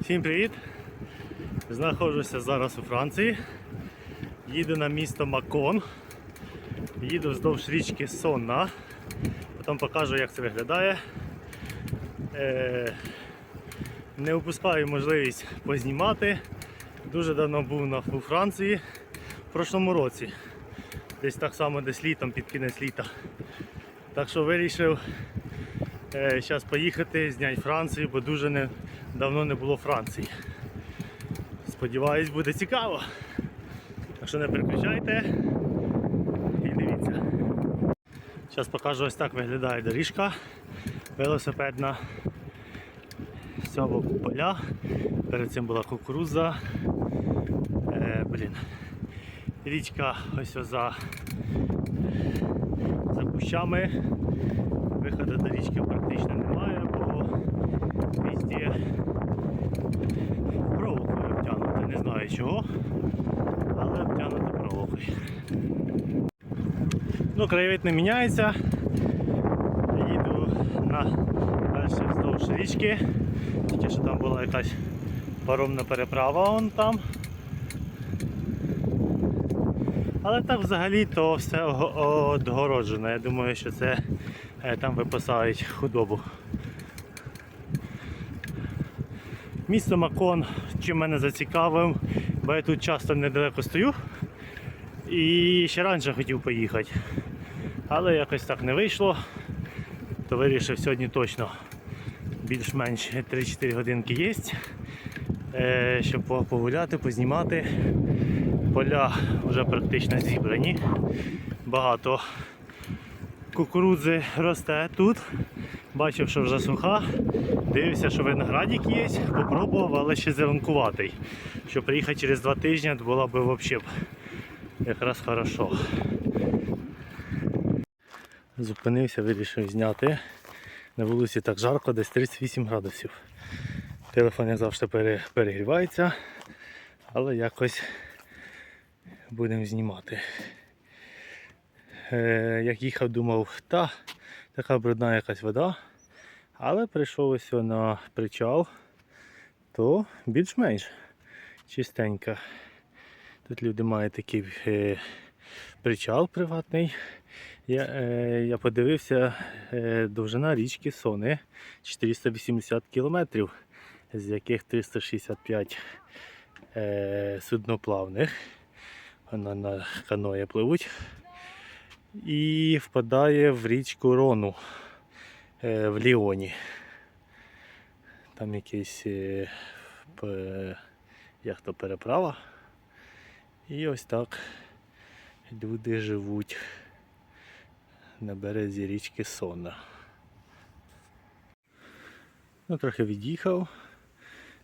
Всім привіт! Знаходжуся зараз у Франції. Їду на місто Макон. Їду вздовж річки Сонна. Потім покажу, як це виглядає. Е, не упускаю можливість познімати. Дуже давно був у Франції в прошлому році. Десь так само десь літом, під кінець літа. Так що вирішив зараз поїхати, зняти Францію, бо дуже не, давно не було Франції. Сподіваюсь, буде цікаво. Так що не переключайте і дивіться. Зараз покажу ось так виглядає доріжка велосипедна. З цього поля. Перед цим була кукурудза. Е, блін. Річка ось за, за кущами. Виходу до річки практично немає, бо везде проволокою обтягнуто. Не знаю чого, але обтягнуто проволокою. Ну, краєвид не міняється. Їду на далі вздовж річки. Тільки що там була якась паромна переправа вон там. Але так взагалі то все одгороджено. Я думаю, що це е, там випасають худобу. Місто Макон чим мене зацікавив, бо я тут часто недалеко стою і ще раніше хотів поїхати. Але якось так не вийшло, то вирішив сьогодні точно більш-менш 3-4 годинки є, е, щоб погуляти, познімати. Поля вже практично зібрані. Багато кукурудзи росте тут. Бачив, що вже суха. Дивився, що виноградик є. Попробував, але ще зеленкуватий. Щоб приїхати через два тижні, було б взагалі якраз хорошо. Зупинився, вирішив зняти. На вулиці так жарко, десь 38 градусів. Телефон як завжди перегрівається, але якось будемо знімати. Е, як їхав, думав, та така брудна якась вода. Але прийшов ось на причал, то більш-менш чистенька. Тут люди мають такий е, причал приватний. Я, е, я подивився, довжина річки Сони 480 кілометрів, з яких 365 е, судноплавних. Вона на каної пливуть. І впадає в річку Рону е, в Ліоні. Там якийсь е, як то переправа. І ось так люди живуть на березі річки Сона. Ну, трохи від'їхав.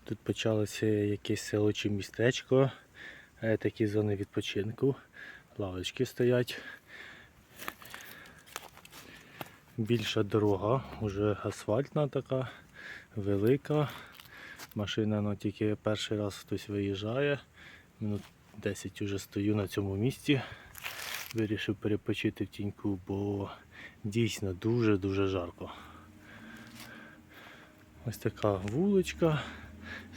Тут почалося якесь село чи містечко, е, такі зони відпочинку, лавочки стоять. Більша дорога, вже асфальтна така, велика. Машина ну, тільки перший раз хтось виїжджає. Минут 10 вже стою на цьому місці. Вирішив перепочити в тіньку, бо дійсно дуже-дуже жарко. Ось така вуличка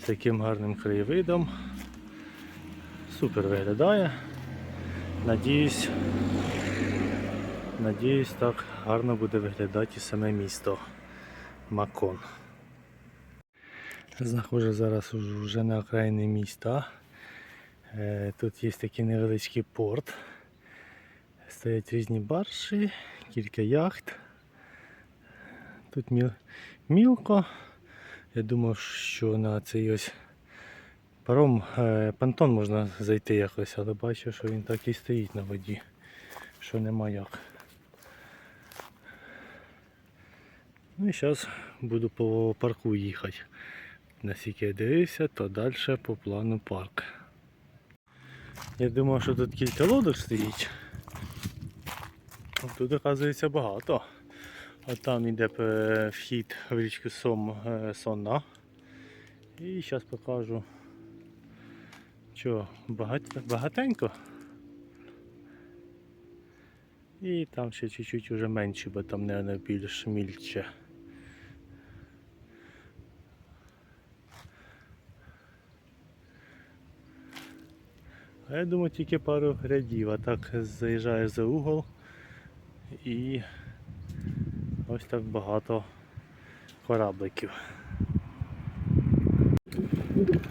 з таким гарним краєвидом. Супер виглядає. Надіюсь, надіюсь, так гарно буде виглядати і саме місто Макон. Знаходжу зараз вже на окраїні міста. Е, Тут є такий невеличкий порт. Стоять різні баржі, кілька яхт. Тут міл... мілко. Я думав, що на цей ось паром е, понтон можна зайти якось, але бачу, що він так і стоїть на воді, що нема як. Ну і зараз буду по парку їхати. Наскільки я дивився, то далі по плану парк. Я думав, що тут кілька лодок стоїть. Тут, оказується, багато. А там йде вхід в річку Сом, е, Сонна. І зараз покажу. Що, багатенько. І там ще чуть-чуть вже менше, бо там не більш мільче. А я думаю, тільки пару рядів, а так заїжджаєш за угол і ось так багато корабликів.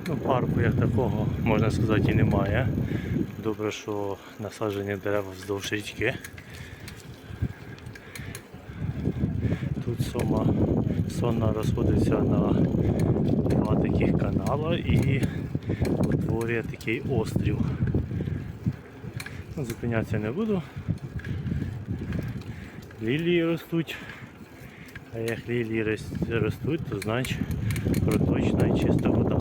Ну, парку як такого, можна сказати, і немає. Добре, що насаджені дерева вздовж річки. Тут сома сонна розходиться на два таких канала і утворює такий острів. Ну, Зупинятися не буду. Лілії ростуть. А як лілії ростуть, то значить проточна і чиста вода.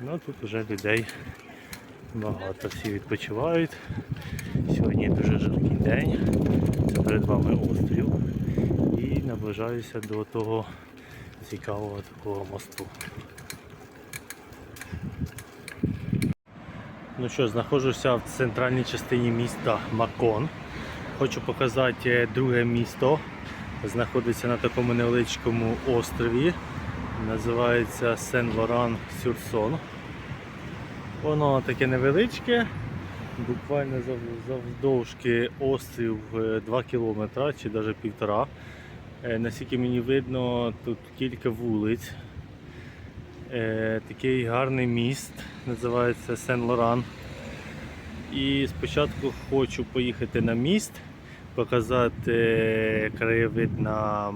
Ну тут вже людей багато, всі відпочивають. Сьогодні дуже жаркий день. Це перед вами острів. І наближаюся до того цікавого такого мосту. Ну що, знаходжуся в центральній частині міста Макон. Хочу показати е, друге місто. Знаходиться на такому невеличкому острові. Називається Сен-Лоран-Сюрсон. Воно таке невеличке, буквально завдовжки острів 2 кілометра чи навіть півтора. Е, Наскільки мені видно, тут кілька вулиць. Е, Такий гарний міст, називається Сен-Лоран. І спочатку хочу поїхати на міст, показати краєвид на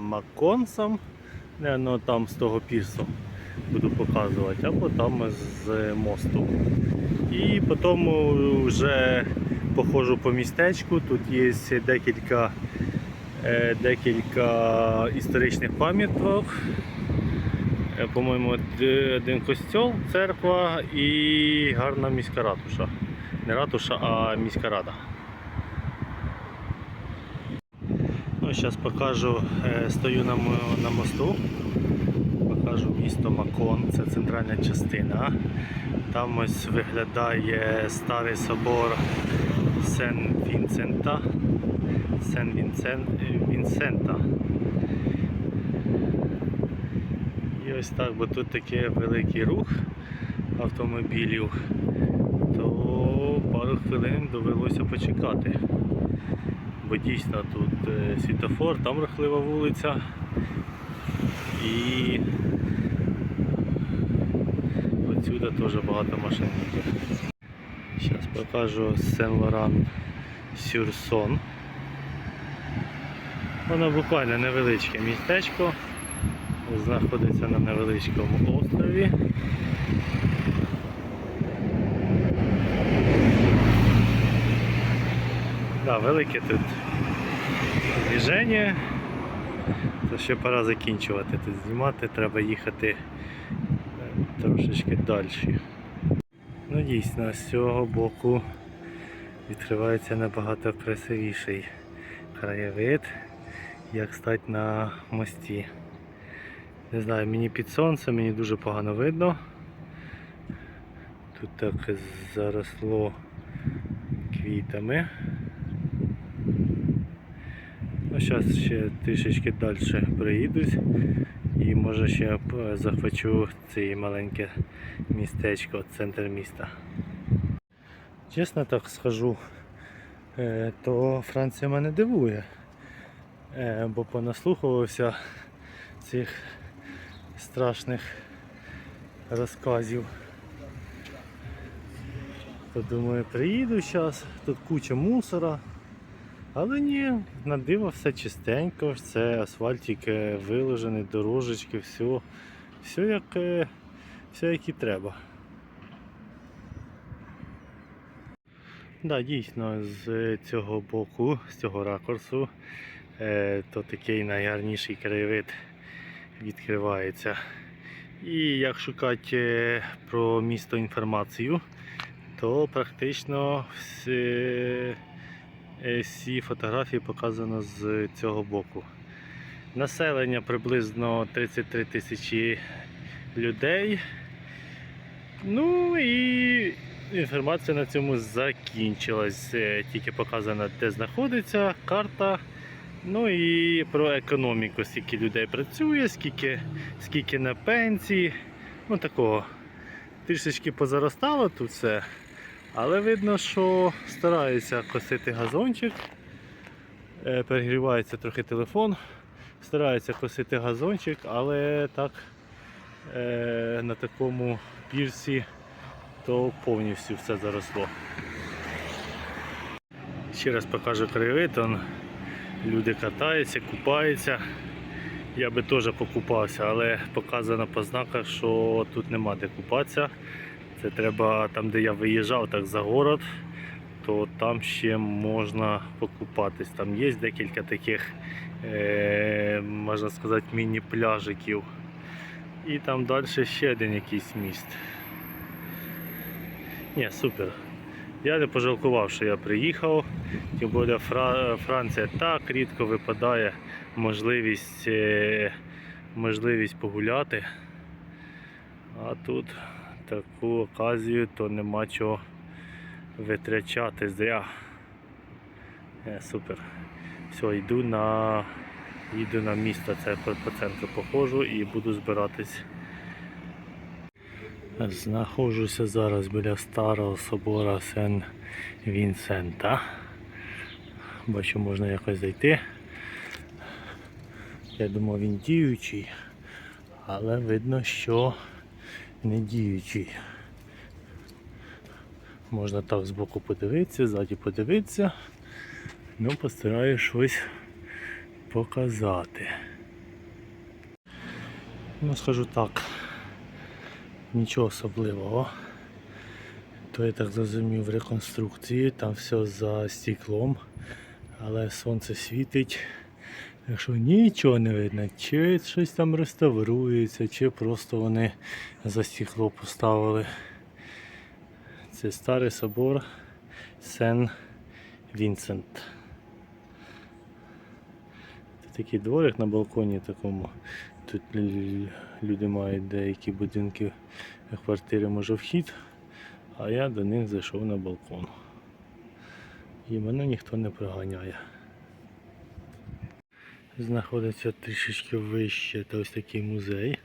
не, ну, там з того пірсу буду показувати, або там з мосту. І потім вже походжу по містечку. Тут є декілька, е, декілька історичних пам'яток. Е, По-моєму, один костьол, церква і гарна міська ратуша. Не ратуша, а міська рада. Ну, зараз покажу, е, стою на, на мосту. Покажу місто Макон, це центральна частина. Там ось виглядає старий собор Сен-Вінсента. Сен-Вінсента. І ось так, бо тут такий великий рух автомобілів, то пару хвилин довелося почекати. Бо дійсно тут е, світофор, там рухлива вулиця. І отсюди теж багато машин. Зараз покажу Сен-Лоран Сюрсон. Воно буквально невеличке містечко. Знаходиться на невеличкому острові. Да, велике тут движення. То ще пора закінчувати тут знімати, треба їхати е, трошечки далі. Ну дійсно, з цього боку відкривається набагато красивіший краєвид, як стати на мості. Не знаю, мені під сонцем, мені дуже погано видно. Тут так заросло квітами. Ну, зараз ще трішечки далі приїдуть і може ще захвачу це маленьке містечко, центр міста. Чесно так скажу, е, то Франція мене дивує, е, бо понаслухувався цих страшних розказів. То думаю, приїду зараз, тут куча мусора. Але ні, на диво все чистенько, все асфальтик виложений, дорожечки, все, все як, все як і треба. Да, дійсно, з цього боку, з цього ракурсу, е, то такий найгарніший краєвид відкривається. І як шукати е, про місто інформацію, то практично всі, е, всі фотографії показано з цього боку. Населення приблизно 33 тисячі людей. Ну і інформація на цьому закінчилась. Е, Тільки показано, де знаходиться карта. Ну і про економіку, скільки людей працює, скільки, скільки на пенсії. Ну такого. Трішечки позаростало тут все, але видно, що стараються косити газончик. Е, Перегрівається трохи телефон, стараються косити газончик, але так е, на такому пірсі то повністю все заросло. Ще раз покажу краєвид, люди катаються, купаються. Я би теж покупався, але показано по знаках, що тут нема де купатися. Це треба там, де я виїжджав, так за город, то там ще можна покупатись. Там є декілька таких, е, можна сказати, міні-пляжиків. І там далі ще один якийсь міст. Ні, супер. Я не пожалкував, що я приїхав. Тим більше Фра- Франція так рідко випадає можливість, е, можливість погуляти. А тут таку оказію то нема чого витрачати зря. Е, супер. Все, йду на, їду на місто, це по центру походжу і буду збиратись. Знаходжуся зараз біля старого собора Сен Вінсента. Бачу, можна якось зайти. Я думав він діючий, але видно, що не діючий. Можна так збоку подивитися, ззаді подивитися. Ну, постараюсь щось показати. Ну, скажу так, нічого особливого. То я так зрозумів в реконструкції, там все за стеклом, але сонце світить. Якщо нічого не видно, чи щось там реставрується, чи просто вони за стекло поставили. Це старий собор Сен Вінсент. Це такий дворик на балконі такому. Тут люди мають деякі будинки, квартири може вхід, а я до них зайшов на балкон. І мене ніхто не приганяє. Знаходиться трішечки вище та ось такий музей.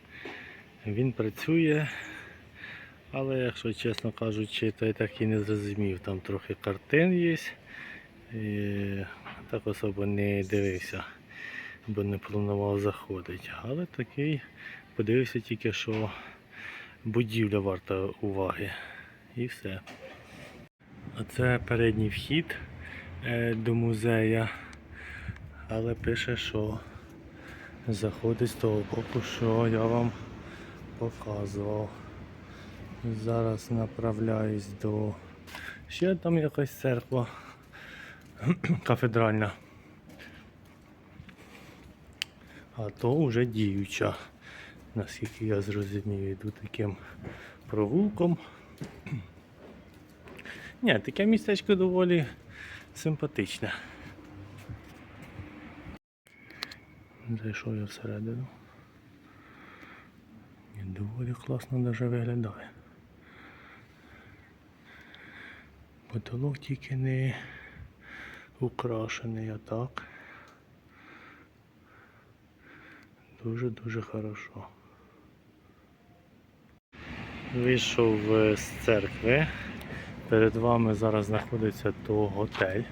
Він працює, але якщо чесно кажучи, то я так і не зрозумів. Там трохи картин є. І так особо не дивився, бо не планував заходити. Але такий подивився тільки, що будівля варта уваги. І все. А це передній вхід е, до музея. Але пише, що заходить з того боку, що я вам показував. Зараз направляюсь до ще там якась церква кафедральна. А то вже діюча, наскільки я зрозумів, йду таким провулком. Ні, таке містечко доволі симпатичне. Зайшов я всередину. І доволі класно даже виглядає. Потолок тільки не украшений, а так. Дуже-дуже хорошо. Вийшов з церкви. Перед вами зараз знаходиться то готель.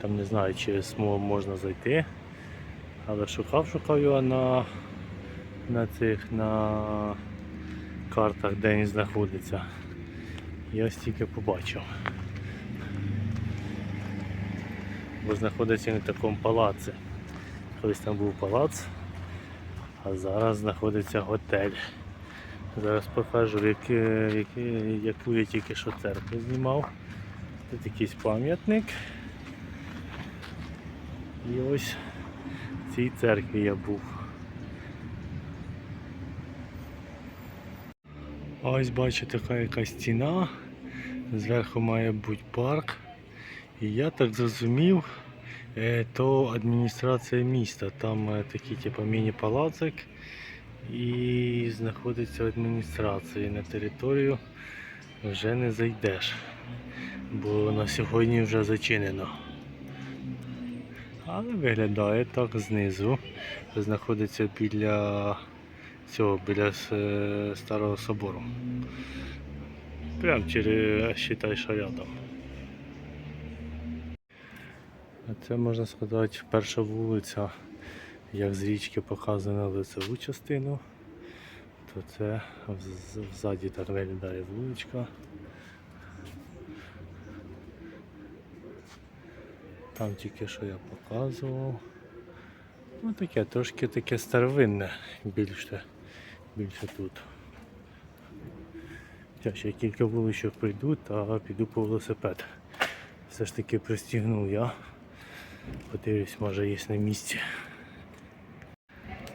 Там не знаю, чи можна зайти. Але шукав, шукав його на, на цих на картах, де він знаходиться. Я ось тільки побачив. Бо знаходиться він в такому палаці. Колись там був палац, а зараз знаходиться готель. Зараз покажу, в яке, яку я тільки що церкву знімав. Тут якийсь пам'ятник. І ось в цій церкві я був. Ось бачу така якась стіна. Зверху має бути парк. І я так зрозумів, то адміністрація міста. Там е, такий типу міні-палацик і знаходиться адміністрація. На територію вже не зайдеш, бо на сьогодні вже зачинено. Але виглядає так знизу. Знаходиться біля цього, біля е, старого собору. Прям через що рядом. А це можна сказати перша вулиця, як з річки показано лицеву частину, то це вз- ззаді так виглядає вуличка. Там тільки що я показував. Ну таке, трошки таке старовинне більше, більше тут. Я ще кілька вуличок прийду та піду по велосипед. Все ж таки пристігнув я. Подивлюсь, може є на місці.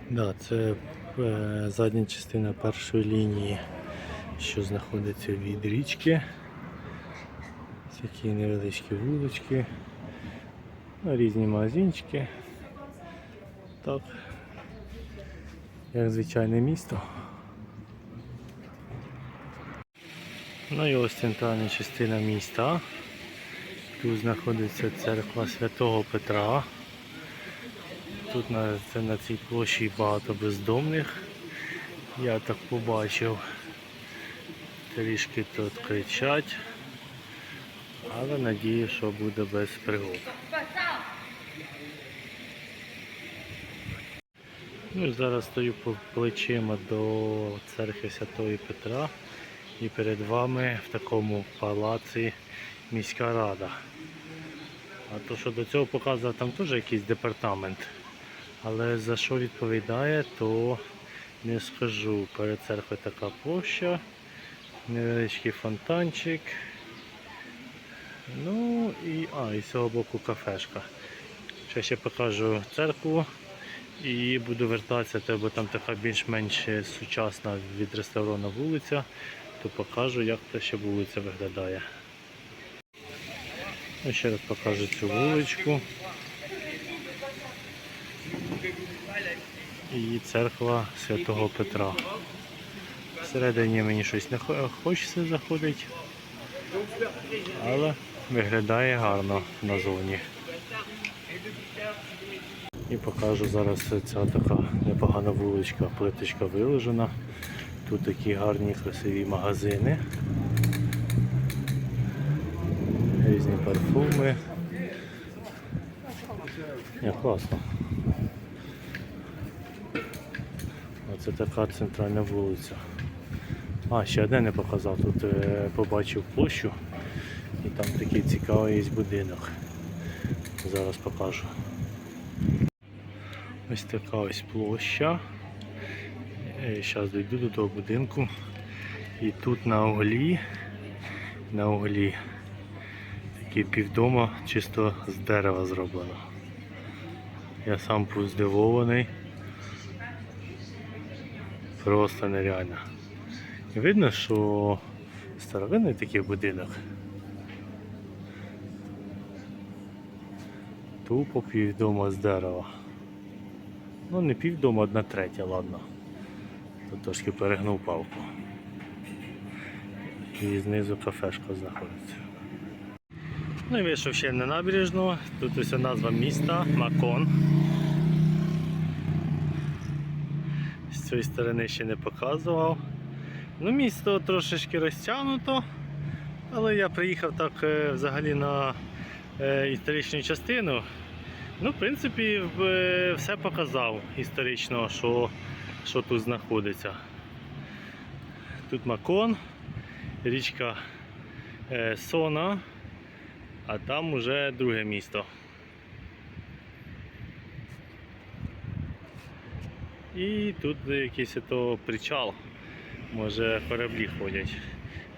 Да, це е, задня частина першої лінії, що знаходиться від річки. Такі невеличкі вулички, ну, різні магазинчики. Так, як звичайне місто. Ну і ось центральна частина міста. Тут знаходиться церква Святого Петра. Тут на, це на цій площі багато бездомних. Я так побачив. Трішки тут кричать. Але надію, що буде без пригод. Ну, зараз стою по плечима до церкви Святої Петра і перед вами в такому палаці міська рада. А то, що до цього показував, там теж якийсь департамент. Але за що відповідає, то не скажу. Перед церквою така площа, невеличкий фонтанчик. Ну і а, і з цього боку кафешка. Ще ще покажу церкву і буду вертатися, бо там така більш-менш сучасна відреставрована вулиця, то покажу, як та ще вулиця виглядає. Ну, ще раз покажу цю вуличку. І церква Святого Петра. Всередині мені щось не хо- хочеться заходити, але виглядає гарно назовні. І покажу зараз ця така непогана вуличка, плиточка виложена. Тут такі гарні красиві магазини. Різні парфуми. Не, класно. Оце така центральна вулиця. А, ще одне не показав. Тут е, побачив площу і там такий цікавий є будинок. Зараз покажу. Ось така ось площа. Зараз дійду до того будинку. І тут на углі, на углі такий півдома чисто з дерева зроблено. Я сам був здивований. Просто нереально. І видно, що старовинний такий будинок. Тупо півдома з дерева. Ну не півдома, одна третя, ладно. Тут трошки перегнув палку. І знизу кафешка знаходиться. Ну і вийшов ще на набережну. Тут ось назва міста Макон. З цієї сторони ще не показував. Ну, місто трошечки розтягнуто, але я приїхав так е, взагалі на е, історичну частину. Ну, в принципі, е, все показав історично, що, що тут знаходиться. Тут Макон, річка Сона, а там уже друге місто. І тут якийсь то причал. Може кораблі ходять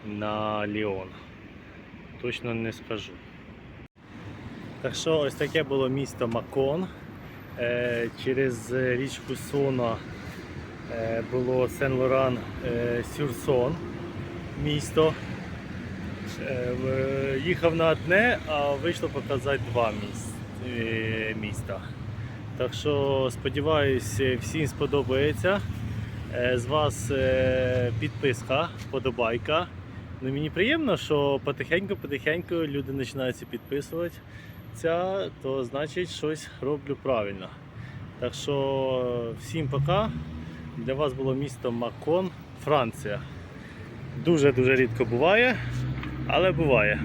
на Ліон. Точно не скажу. Так що ось таке було місто Макон. Е, через річку Сона е, було Сен-Лоран е, Сюрсон місто. Е, їхав на одне, а вийшло показати два е, міста. Так що сподіваюсь, всім сподобається. Е, З вас підписка, вподобайка. Ну, мені приємно, що потихеньку-потихеньку люди починаються підписувати. Ця, то значить щось роблю правильно. Так що всім пока. Для вас було місто Макон, Франція. Дуже-дуже рідко буває, але буває.